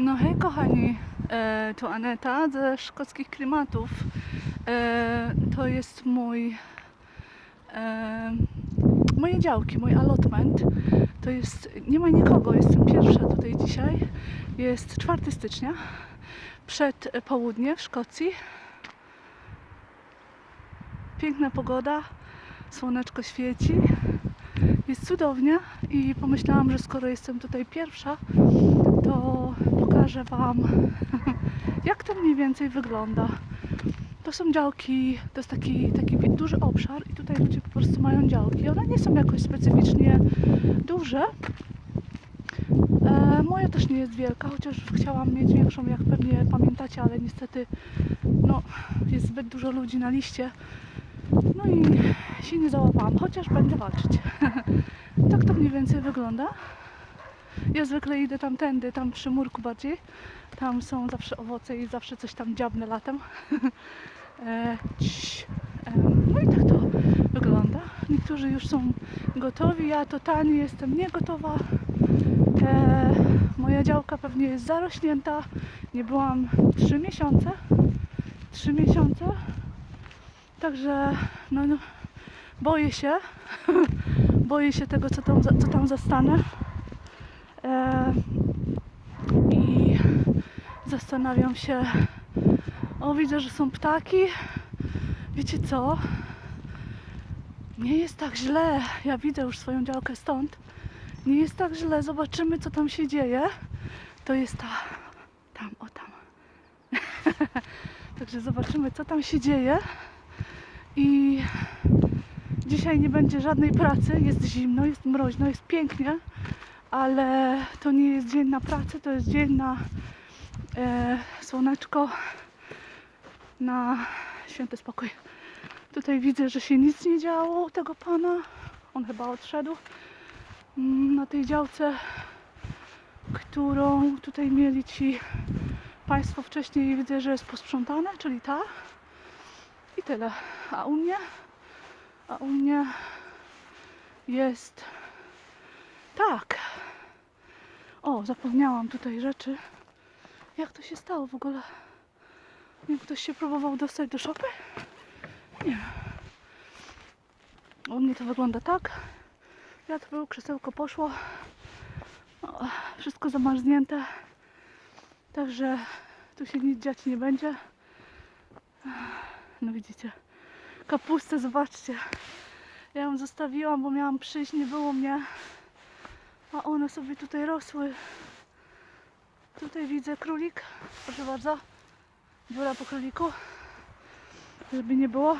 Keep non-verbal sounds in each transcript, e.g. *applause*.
No hej kochani, e, to Aneta ze szkockich klimatów. E, to jest mój e, moje działki, mój allotment. To jest, nie ma nikogo, jestem pierwsza tutaj dzisiaj. Jest 4 stycznia, przed południe w Szkocji. Piękna pogoda, słoneczko świeci. Jest cudownie i pomyślałam, że skoro jestem tutaj pierwsza, to pokażę Wam, *laughs* jak to mniej więcej wygląda. To są działki, to jest taki, taki duży obszar i tutaj ludzie po prostu mają działki. One nie są jakoś specyficznie duże. E, moja też nie jest wielka, chociaż chciałam mieć większą, jak pewnie pamiętacie, ale niestety no, jest zbyt dużo ludzi na liście. No i się nie załapałam, chociaż będę walczyć. *laughs* tak to mniej więcej wygląda. Ja zwykle idę tamtędy, tam przy murku bardziej. Tam są zawsze owoce i zawsze coś tam dziabnę latem. *laughs* e, no i tak to wygląda. Niektórzy już są gotowi, ja totalnie jestem niegotowa. E, moja działka pewnie jest zarośnięta. Nie byłam 3 miesiące. 3 miesiące. Także no, no boję się. *laughs* boję się tego, co tam, co tam zastanę. E, I zastanawiam się. O, widzę, że są ptaki. Wiecie co? Nie jest tak źle. Ja widzę już swoją działkę stąd. Nie jest tak źle. Zobaczymy, co tam się dzieje. To jest ta. Tam, o tam. *laughs* Także zobaczymy, co tam się dzieje. I dzisiaj nie będzie żadnej pracy. Jest zimno, jest mroźno, jest pięknie ale to nie jest dzień na pracę, to jest dzień na e, słoneczko, na święty spokój. Tutaj widzę, że się nic nie działo u tego pana. On chyba odszedł. Mm, Na tej działce, którą tutaj mieli ci Państwo wcześniej, widzę, że jest posprzątane, czyli ta. I tyle. A u mnie, a u mnie jest tak. O, zapomniałam tutaj rzeczy. Jak to się stało w ogóle? Nie wiem, ktoś się próbował dostać do szopy? Nie. U mnie to wygląda tak. Wiatr był, krzesełko poszło. O, wszystko zamarznięte. Także tu się nic dziać nie będzie. No widzicie. Kapustę, zobaczcie. Ja ją zostawiłam, bo miałam przyjść, nie było mnie. A one sobie tutaj rosły. Tutaj widzę królik. Proszę bardzo. Dziura po króliku. Żeby nie było.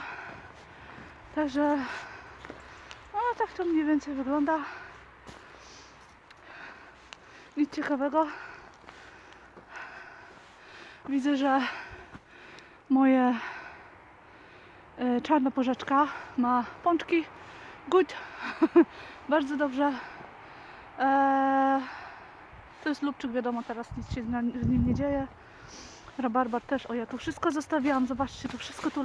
Także no tak to mniej więcej wygląda. Nic ciekawego. Widzę, że moje e, czarna porzeczka ma pączki. Good. *laughs* Bardzo dobrze. Eee, to jest lubczyk, wiadomo, teraz nic się z nim nie dzieje. Rabarbar też, o ja tu wszystko zostawiłam, zobaczcie, tu wszystko tu